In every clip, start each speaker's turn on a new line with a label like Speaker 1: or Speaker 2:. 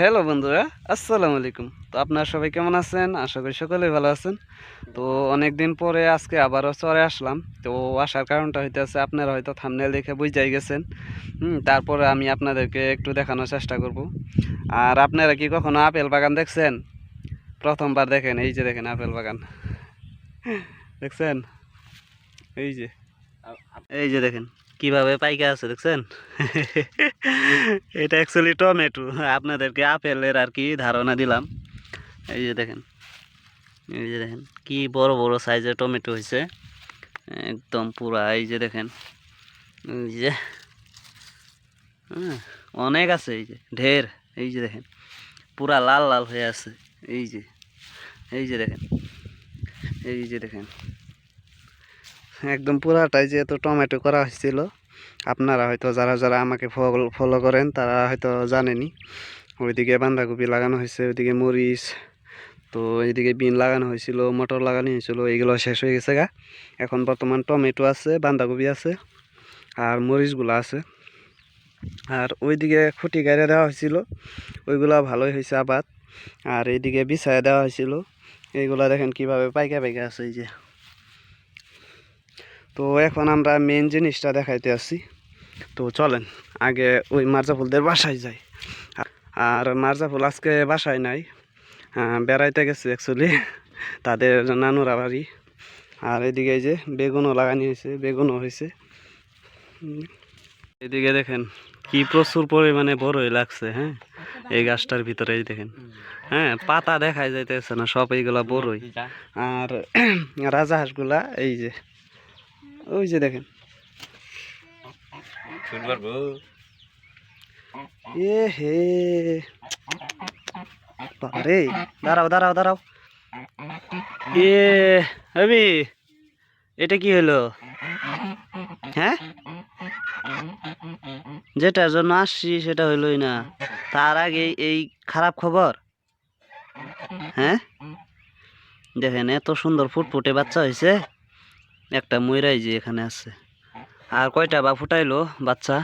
Speaker 1: Hello বন্ধুরা, আসসালামু আলাইকুম। তো আপনারা সবাই কেমন আছেন? আশা করি সকলেই ভালো আছেন। তো অনেক দিন পরে আজকে আবারও চরে আসলাম। তো আসার কারণটা হইতেছে আপনারা হয়তো থামনেল দেখে বুঝাই গেছেন। হুম, তারপরে আমি আপনাদেরকে একটু দেখানোর চেষ্টা করব। আর আপনারা কি কখনো আপেল বাগান দেখছেন? প্রথমবার দেখেন, এই যে দেখেন আপেল বাগান। দেখছেন? এই যে। এই যে দেখেন। কীভাবে পাইকা আছে দেখছেন? এটা অ্যাকচুয়ালি টমেটো। আপনাদেরকে আপেলের আর কি ধারণা দিলাম। এই যে দেখেন এই যে দেখেন কি বড় বড় সাইজের টমেটো হয়েছে একদম পুরা এই যে দেখেন এই যে হ্যাঁ, অনেক আছে এই যে ঢের এই যে দেখেন পুরা লাল লাল হয়ে আছে এই যে এই যে দেখেন এই যে দেখেন একদম পুরাটাই যেহেতু টমেটো করা হয়েছিল, আপনারা হয়তো যারা যারা আমাকে ফলো করেন তারা হয়তো জানেনি। ওইদিকে বাঁধাকপি লাগানো হয়েছে, ওইদিকে মরিচ, তো এইদিকে বিন লাগানো হয়েছিল, মটর লাগানো হয়েছিল, এইগুলো শেষ হয়ে গেছে গা। এখন বর্তমান টমেটো আছে, বাঁধাকপি আছে, আর মরিচগুলো আছে। আর ওইদিকে খুঁটি গাড়ি দেওয়া হয়েছিল, ওইগুলো ভালোই হয়েছে আবাদ। আর এইদিকে বিছায় দেওয়া হয়েছিল, এইগুলা দেখেন কীভাবে পাইকা পাইকা আছে এই যে। তো এখন আমরা মেন জিনিসটা দেখাইতে আসি। তো চলেন, আগে ওই মার্জাফুলদের বাসায় যাই। আর মার্জাফুল আজকে বাসায় নাই বেড়াইতে গেছে অ্যাকচুয়ালি তাদের নানুরা বাড়ি। আর এদিকে যে বেগুনও লাগানি হয়েছে, বেগুনও হয়েছে। এদিকে দেখেন, কি প্রচুর পরিমাণে বড়ই লাগছে হ্যাঁ? এই গাছটার ভিতরে দেখেন। হ্যাঁ পাতা দেখাই যাইতেছে না, সব এইগুলা বড়ই। আর রাজহাঁসগুলা, এই যে ওই যে দেখেন। এ হে। বাবারে দাঁড়াও দাঁড়াও দাঁড়াও। এ হবি এটা কি হলো? হ্যাঁ? যেটার জন্য আসছি সেটা হইলই না। তার আগে এই খারাপ খবর? হ্যাঁ? দেখেন এত সুন্দর ফুটফুটে বাচ্চা হয়েছে একটা ময়রাই যে এখানে আছে। আর কয়টা বা ফুটাইলো বাচ্চা?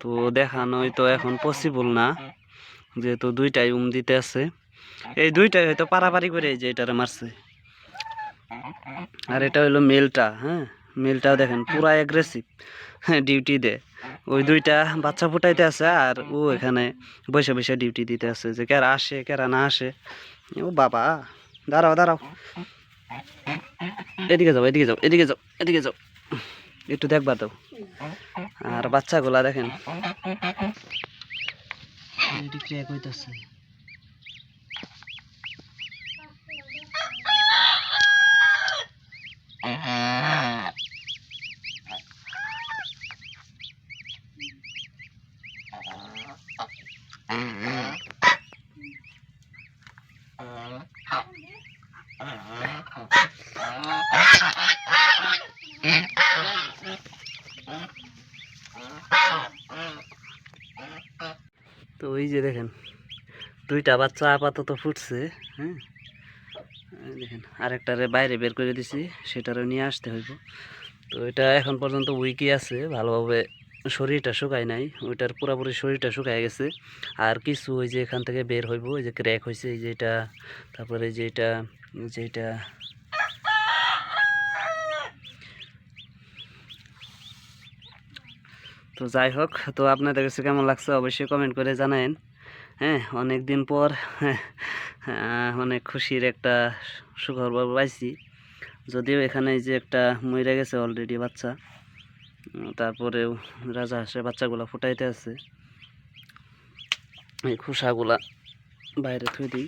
Speaker 1: তো দেখানোই তো এখন পসিবল না, যেহেতু দুইটাই উম দিতে আছে। এই দুইটাই হয়তো পারাপারি করে যে এটারে মারছে। আর এটা হইল মেলটা হ্যাঁ? মেলটাও দেখেন পুরা অ্যাগ্রেসিভ ডিউটি দে ওই দুইটা বাচ্চা ফুটাইতে আছে আর ও এখানে বসে বসে ডিউটি দিতে আছে যে কেরা আসে, কেরা না আসে। ও বাবা, দাঁড়াও দাঁড়াও। এদিকে যাও এদিকে যাও এদিকে যাও এদিকে যাও। একটু দেখবা দাও আর বাচ্চাগুলা দেখেন। হইতাছে তো ওই যে দেখেন, দুইটা বাচ্চা আপাতত ফুটছে হ্যাঁ? দেখেন, আরেকটারে বাইরে বের করে দিছি, সেটারও নিয়ে আসতে হইব। তো এটা এখন পর্যন্ত উইকি আছে, ভালোভাবে শরীরটা শুকায় নাই ওইটার পুরোপুরি শরীরটা শুকায় গেছে। আর কিছু ওই যে এখান থেকে বের হইব ওই যে ক্র্যাক হয়েছে এই যে এটা তারপরে এই যে এটা এই তো যাই হোক তো আপনাদের কাছে কেমন লাগছে অবশ্যই কমেন্ট করে জানায়েন। হ্যাঁ অনেক দিন পর হ্যাঁ, আহ, অনেক খুশির একটা সুখবর পাইছি। যদিও এখানে যে একটা মরে গেছে অলরেডি বাচ্চা। তারপরেও রাজা হাঁসের বাচ্চাগুলো ফুটাইতে আছে এই খোসাগুলা বাইরে থুই দিই।